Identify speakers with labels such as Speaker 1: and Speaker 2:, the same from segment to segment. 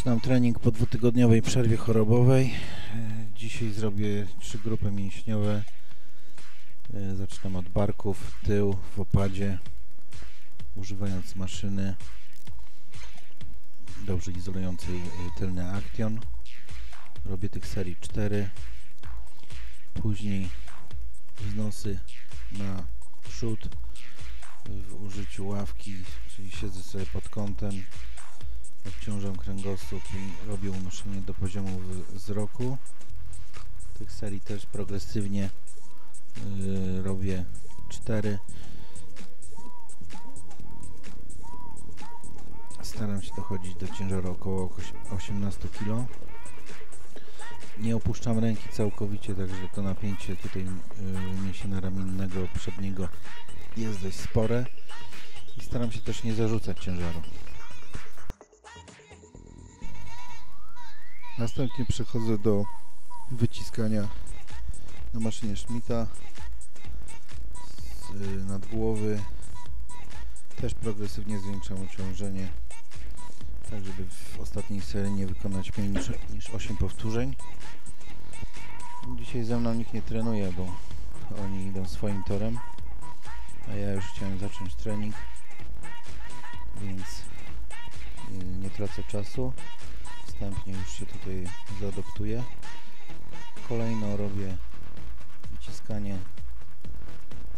Speaker 1: Zaczynam trening po dwutygodniowej przerwie chorobowej. E, Dzisiaj zrobię trzy grupy mięśniowe. E, Zaczynam od barków, tył, w opadzie, używając maszyny dobrze izolującej tylny aktion. Robię tych serii 4. Później wznosy na przód w użyciu ławki, czyli siedzę sobie pod kątem obciążam kręgosłup i robię unoszenie do poziomu wzroku. Tych serii też progresywnie yy, robię 4. Staram się dochodzić do ciężaru około okoś- 18 kg. Nie opuszczam ręki całkowicie, także to napięcie tutaj yy, mięsienia ramiennego przedniego jest dość spore. I staram się też nie zarzucać ciężaru. Następnie przechodzę do wyciskania na maszynie Schmidta z y, nadgłowy. Też progresywnie zwiększam obciążenie, tak żeby w ostatniej serii nie wykonać mniej niż, niż 8 powtórzeń. Dzisiaj ze mną nikt nie trenuje, bo oni idą swoim torem, a ja już chciałem zacząć trening, więc y, nie tracę czasu wstępnie już się tutaj zaadoptuję. Kolejno robię wyciskanie,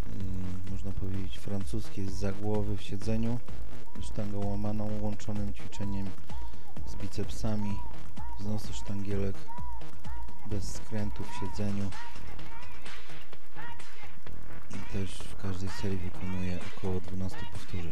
Speaker 1: yy, można powiedzieć, francuskie z zagłowy w siedzeniu, sztangą łamaną, łączonym ćwiczeniem z bicepsami, wznosy sztangielek bez skrętu w siedzeniu. I też w każdej serii wykonuję około 12 powtórzeń.